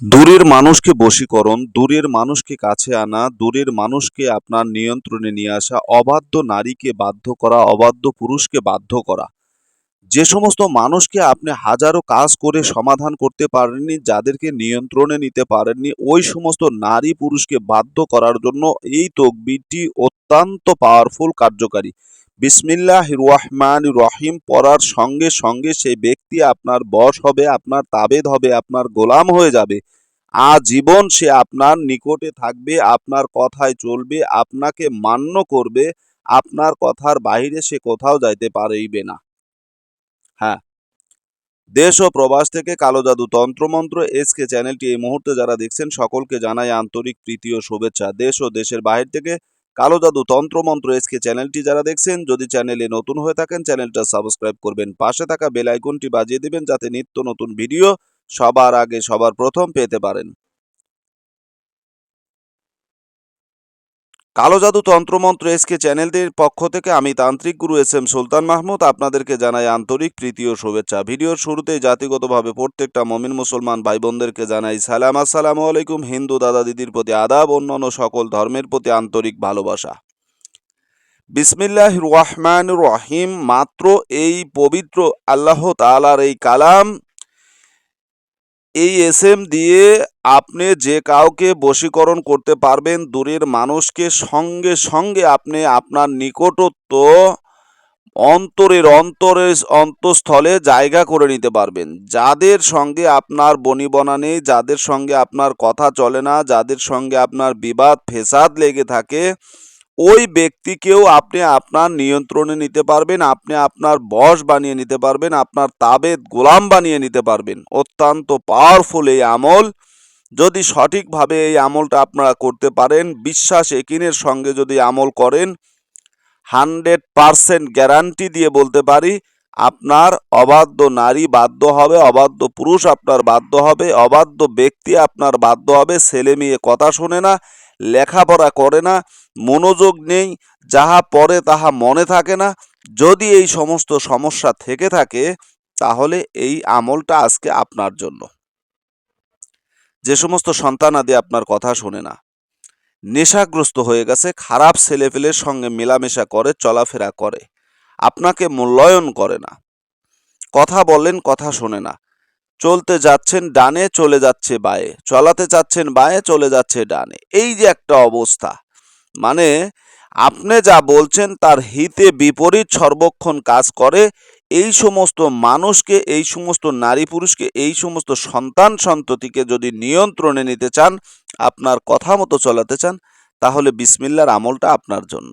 দূরের মানুষকে বশীকরণ, দূরের মানুষকে কাছে আনা, দূরের মানুষকে আপনার নিয়ন্ত্রণে নিয়ে আসা, অবাধ্য নারীকে বাধ্য করা, অবাধ্য পুরুষকে বাধ্য করা। যে সমস্ত মানুষকে আপনি হাজারো কাজ করে সমাধান করতে পারেননি, যাদেরকে নিয়ন্ত্রণে নিতে পারেননি, ওই সমস্ত নারী পুরুষকে বাধ্য করার জন্য এই তকবিরটি অত্যন্ত পাওয়ারফুল কার্যকারী। বিসমিল্লাহ রহমান রহিম পড়ার সঙ্গে সঙ্গে সেই ব্যক্তি আপনার বশ হবে, আপনার তাবেদ হবে, আপনার গোলাম হয়ে যাবে। আজীবন সে আপনার নিকটে থাকবে, আপনার কথায় চলবে, আপনাকে মান্য করবে, আপনার কথার বাইরে সে কোথাও যাইতে পারেইবে না। হ্যাঁ দেশ ও প্রবাস থেকে কালো জাদু তন্ত্রমন্ত্র এসকে চ্যানেলটি এই মুহূর্তে যারা দেখছেন, সকলকে জানাই আন্তরিক প্রীতি ও শুভেচ্ছা। দেশ ও দেশের বাহির থেকে কালো জাদু তন্ত্রমন্ত্র এসকে চ্যানেলটি যারা দেখছেন, যদি চ্যানেলে নতুন হয়ে থাকেন, চ্যানেলটা সাবস্ক্রাইব করবেন। পাশে থাকা বেল আইকনটি বাজিয়ে দিবেন, যাতে নিত্য নতুন ভিডিও সবার আগে সবার প্রথম পেতে পারেন। কালো জাদু তন্ত্রমন্ত্র এসকে চ্যানেলটির পক্ষ থেকে আমি তান্ত্রিক গুরু এস এম সুলতান মাহমুদ আপনাদেরকে জানাই আন্তরিক প্রীতি ও শুভেচ্ছা। ভিডিওর শুরুতেই জাতিগতভাবে প্রত্যেকটা মমিন মুসলমান ভাই বোনদেরকে জানাই সালাম। আসসালামু আলাইকুম, হিন্দু দাদা দিদির প্রতি আদাব, অন্যান্য সকল ধর্মের প্রতি আন্তরিক ভালোবাসা। বিসমিল্লাহ রহমান রহিম। মাত্র এই পবিত্র আল্লাহ তালার এই কালাম এই এস এম দিয়ে আপনি যে কাউকে বশীকরণ করতে পারবেন দূরের মানুষকে সঙ্গে সঙ্গে আপনি আপনার নিকটত্ব অন্তরের অন্তরের অন্তঃস্থলে জায়গা করে নিতে পারবেন। যাদের সঙ্গে আপনার বনিবনা নেই, যাদের সঙ্গে আপনার কথা চলে না, যাদের সঙ্গে আপনার বিবাদ ফেসাদ লেগে থাকে ওই ব্যক্তিকেও আপনি আপনার নিয়ন্ত্রণে নিতে পারবেন, আপনি আপনার বশ বানিয়ে নিতে পারবেন, আপনার তাবেদ গোলাম বানিয়ে নিতে পারবেন। অত্যন্ত পাওয়ারফুল এই আমল। যদি সঠিকভাবে এই আমলটা আপনারা করতে পারেন, বিশ্বাস একিনের সঙ্গে যদি আমল করেন, হান্ড্রেড পারসেন্ট গ্যারান্টি দিয়ে বলতে পারি, আপনার অবাধ্য নারী বাধ্য হবে, অবাধ্য পুরুষ আপনার বাধ্য হবে, অবাধ্য ব্যক্তি আপনার বাধ্য হবে, ছেলে মেয়ে কথা শোনে না লেখাপড়া করে না, মনোযোগ নেই, যাহা পড়ে তাহা মনে থাকে না। যদি এই সমস্ত সমস্যা থেকে থাকে, তাহলে এই আমলটা আজকে আপনার জন্য। যে সমস্ত সন্তানাদি আপনার কথা শোনে না, নেশাগ্রস্ত হয়ে গেছে, খারাপ ছেলেপেলের সঙ্গে মেলামেশা করে, চলাফেরা করে, আপনাকে মূল্যায়ন করে না। কথা বলেন, কথা শোনে না। চলতে যাচ্ছেন ডানে, চলে যাচ্ছে বায়ে। চলাতে চাচ্ছেন বায়ে, চলে যাচ্ছে ডানে। এই যে একটা অবস্থা। মানে আপনি যা বলছেন তার হিতে বিপরীত সর্বক্ষণ কাজ করে। এই সমস্ত মানুষকে, এই সমস্ত নারী পুরুষকে, এই সমস্ত সন্তান সন্ততিকে যদি নিয়ন্ত্রণে নিতে চান, আপনার কথা মতো চলাতে চান, তাহলে বিসমিল্লার আমলটা আপনার জন্য।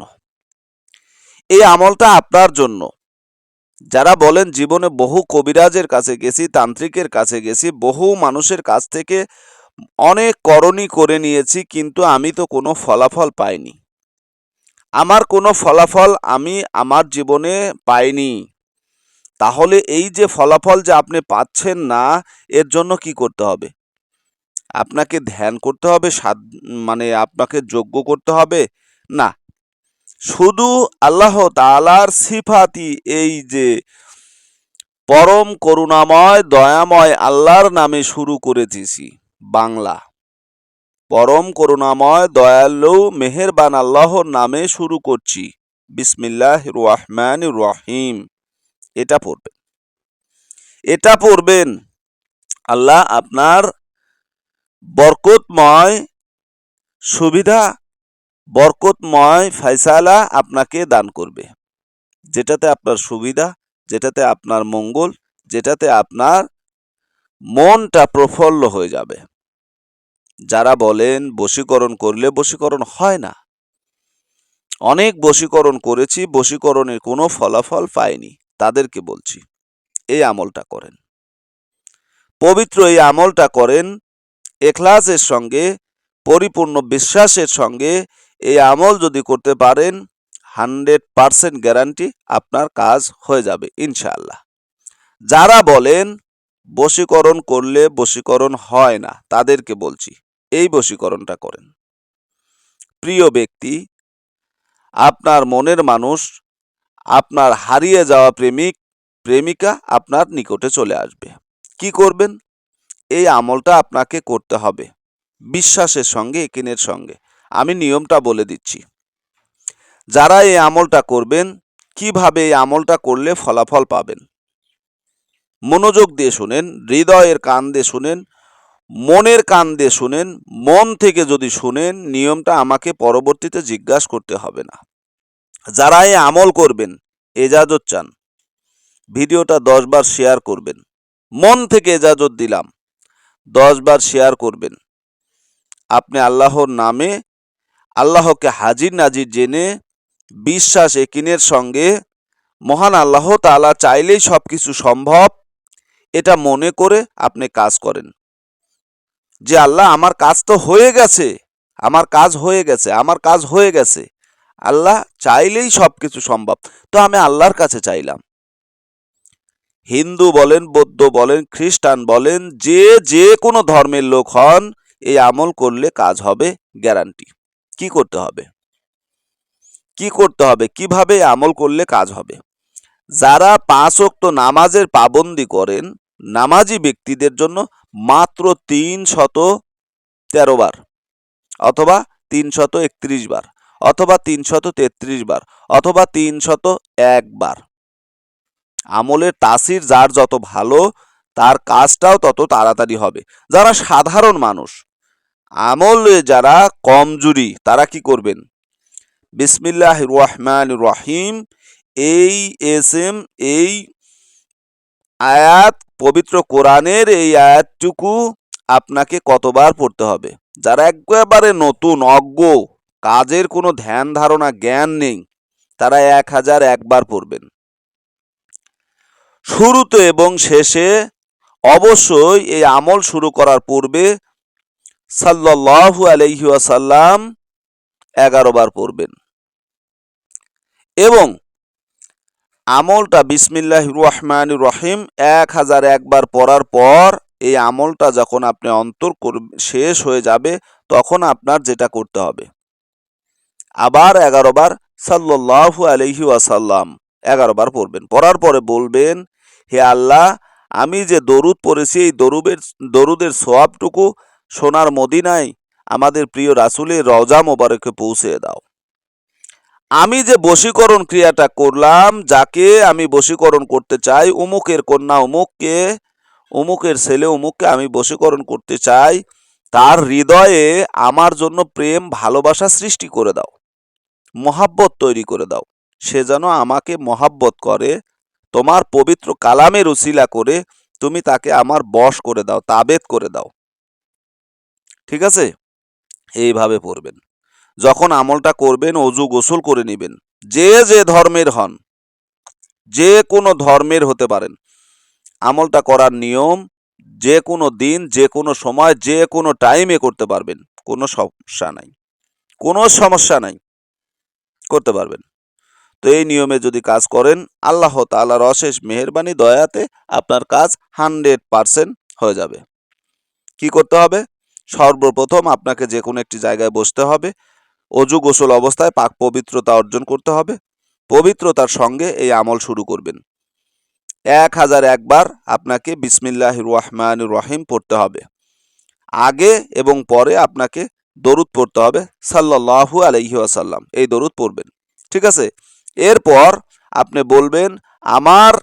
এই আমলটা আপনার জন্য। যারা বলেন, জীবনে বহু কবিরাজের কাছে গেছি, তান্ত্রিকের কাছে গেছি, বহু মানুষের কাছ থেকে অনেক করণী করে নিয়েছি, কিন্তু আমি তো কোনো ফলাফল পাইনি। আমার কোনো ফলাফল আমি আমার জীবনে পাইনি। তাহলে এই যে ফলাফল যে আপনি পাচ্ছেন না, এর জন্য কি করতে হবে? আপনাকে ধ্যান করতে হবে মানে আপনাকে যোগ্য করতে হবে? না। শুধু আল্লাহ তালার সিফাতি এই যে পরম করুণাময়, দয়াময় আল্লাহর নামে শুরু করেছি বাংলা। পরম করুণাময়, দয়ালু, মেহেরবান আল্লাহর নামে শুরু করছি। বিসমিল্লাহ রহমান রহিম। এটা পড়বেন। এটা পড়বেন, আল্লাহ আপনার বরকতময় সুবিধা বরকতময় ফয়সালা আপনাকে দান করবে। যেটাতে আপনার সুবিধা, যেটাতে আপনার মঙ্গল, যেটাতে আপনার মনটা প্রফুল্ল হয়ে যাবে। যারা বলেন, বশীকরণ করলে বশীকরণ হয় না। অনেক বশীকরণ করেছি, বশীকরণের কোনো ফলাফল পাইনি, তাদেরকে বলছি, এই আমলটা করেন। পবিত্র এই আমলটা করেন, এখলাসের সঙ্গে, পরিপূর্ণ বিশ্বাসের সঙ্গে এই আমল যদি করতে পারেন, হান্ড্রেড পারসেন্ট গ্যারান্টি আপনার কাজ হয়ে যাবে, ইনশাআল্লাহ। যারা বলেন, বশীকরণ করলে বশীকরণ হয় না, তাদেরকে বলছি, এই বশীকরণটা করেন। প্রিয় ব্যক্তি, আপনার মনের মানুষ, আপনার হারিয়ে যাওয়া প্রেমিক, প্রেমিকা আপনার নিকটে চলে আসবে। কি করবেন? এই আমলটা আপনাকে করতে হবে, বিশ্বাসের সঙ্গে, একিনের সঙ্গে। আমি নিয়মটা বলে দিচ্ছি। যারা এই আমলটা করবেন, কীভাবে এই আমলটা করলে ফলাফল পাবেন? মনোযোগ দিয়ে শুনেন, হৃদয়ের কান দিয়ে শুনেন, মনের কান দিয়ে শুনেন, মন থেকে যদি শুনেন, নিয়মটা আমাকে পরবর্তীতে জিজ্ঞাসা করতে হবে না। যারা এই আমল করবেন, এজাজত চান। ভিডিওটা দশ বার শেয়ার করবেন। মন থেকে এজাজত দিলাম, দশ বার শেয়ার করবেন। আপনি আল্লাহর নামে আল্লাহকে হাজির নাজির জেনে বিশ্বাস একিনের সঙ্গে মহান আল্লাহ তাআলা চাইলেই সব কিছু সম্ভব। এটা মনে করে আপনি কাজ করেন। যে আল্লাহ, আমার কাজ তো হয়ে গেছে, আমার কাজ হয়ে গেছে, আমার কাজ হয়ে গেছে। আল্লাহ চাইলেই সব কিছু সম্ভব। তো আমি আল্লাহর কাছে চাইলাম। হিন্দু বলেন, বৌদ্ধ বলেন, খ্রিস্টান বলেন, যে যে কোনো ধর্মের লোক হন, এই আমল করলে কাজ হবে, গ্যারান্টি। কি করতে হবে? কি করতে হবে? কীভাবে আমল করলে কাজ হবে? যারা পাঁচ ওয়াক্ত নামাজের পাবন্দি করেন, নামাজি ব্যক্তিদের জন্য মাত্র তিন শত তেরো বার অথবা তিন শত একত্রিশ বার অথবা তিন শত তেত্রিশ বার অথবা তিন শত একবার আমলের তাসির যার যত ভালো, তার কাজটাও তত তাড়াতাড়ি হবে। যারা সাধারণ মানুষ আমলে যারা কমজুরি, তারা কি করবেন? বিসমিল্লাহ রহমান রহিম, এই এস এম এই আয়াত, পবিত্র কোরআনের এই আয়াতটুকু আপনাকে কতবার পড়তে হবে? যারা একবারে নতুন, অজ্ঞ, কাজের কোনো ধ্যান ধারণা, জ্ঞান নেই, তারা এক হাজার একবার পড়বেন। শুরুতে এবং শেষে অবশ্যই এই আমল শুরু করার পূর্বে সাল্লাল্লাহু আলাইহি ওয়াসাল্লাম এগারো বার পড়বেন। এবং আমলটা বিসমিল্লাহ রহমান রহিম এক হাজার একবার পড়ার পর এই আমলটা যখন আপনি অন্তর শেষ হয়ে যাবে, তখন আপনার যেটা করতে হবে। আবার এগারো বার সাল্লাল্লাহু আলাইহি ওয়াসাল্লাম এগারো বার পড়বেন। পড়ার পরে বলবেন, হে আল্লাহ, আমি যে দরুদ পড়েছি, এই দরুদের দরুদের সোয়াবটুকু সোনার মদিনায় আমাদের প্রিয় রাসূলের রওজা মোবারকে পৌঁছে দাও। আমি যে বশীকরণ ক্রিয়াটা করলাম, যাকে আমি বশীকরণ করতে চাই, উমুকের কন্যা উমুককে, উমুকের ছেলে উমুককে আমি বশীকরণ করতে চাই, তার হৃদয়ে আমার জন্য প্রেম, ভালোবাসা সৃষ্টি করে দাও। মহাব্বত তৈরি করে দাও। সে যেন আমাকে মহাব্বত করে, তোমার পবিত্র কালামের উসিলা করে, তুমি তাকে আমার বশ করে দাও, তাবেদ করে দাও। ঠিক আছে? এইভাবে পড়বেন। যখন আমলটা করবেন, অজু গোসল করে নেবেন। যে যে ধর্মের হন, যে কোনো ধর্মের হতে পারেন। আমলটা করার নিয়ম, যে কোনো দিন, যে কোনো সময়, যে কোনো টাইমে করতে পারবেন। কোনো সমস্যা নাই। কোনো সমস্যা নাই। করতে পারবেন। তো এই নিয়মে যদি কাজ করেন, আল্লাহ তাআলার অশেষ মেহেরবানি, দয়াতে আপনার কাজ হান্ড্রেড পারসেন্ট হয়ে যাবে। কি করতে হবে? সর্বপ্রথম আপনাকে যে কোনো একটি জায়গায় বসতে হবে। অজু গোসল অবস্থায় পাক পবিত্রতা অর্জন করতে হবে। পবিত্রতার সঙ্গে এই আমল শুরু করবেন। এক হাজার একবার আপনাকে বিসমিল্লাহ রহমান রহিম পড়তে হবে। আগে এবং পরে আপনাকে দরুদ পড়তে হবে, সাল্লাল্লাহু আলাইহি ওয়াসাল্লাম। এই দরুদ পড়বেন, ঠিক আছে? এরপর আপনি বলবেন, আমার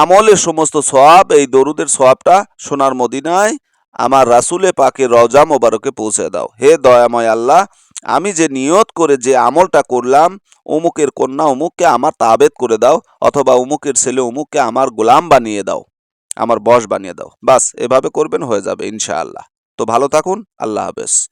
আমলের সমস্ত সোয়াব এই দরুদের সোয়াবটা সোনার মদিনায় আমার রাসুলে পাকে রজা মোবারকে পৌঁছে দাও। হে দয়াময় আল্লাহ, আমি যে নিয়ত করে যে আমলটা করলাম, অমুকের কন্যা অমুককে আমার তাবেদ করে দাও, অথবা অমুকের ছেলে অমুককে আমার গোলাম বানিয়ে দাও, আমার বস বানিয়ে দাও। বাস, এভাবে করবেন, হয়ে যাবে ইনশাআল্লাহ। তো ভালো থাকুন, আল্লাহ হাফেজ।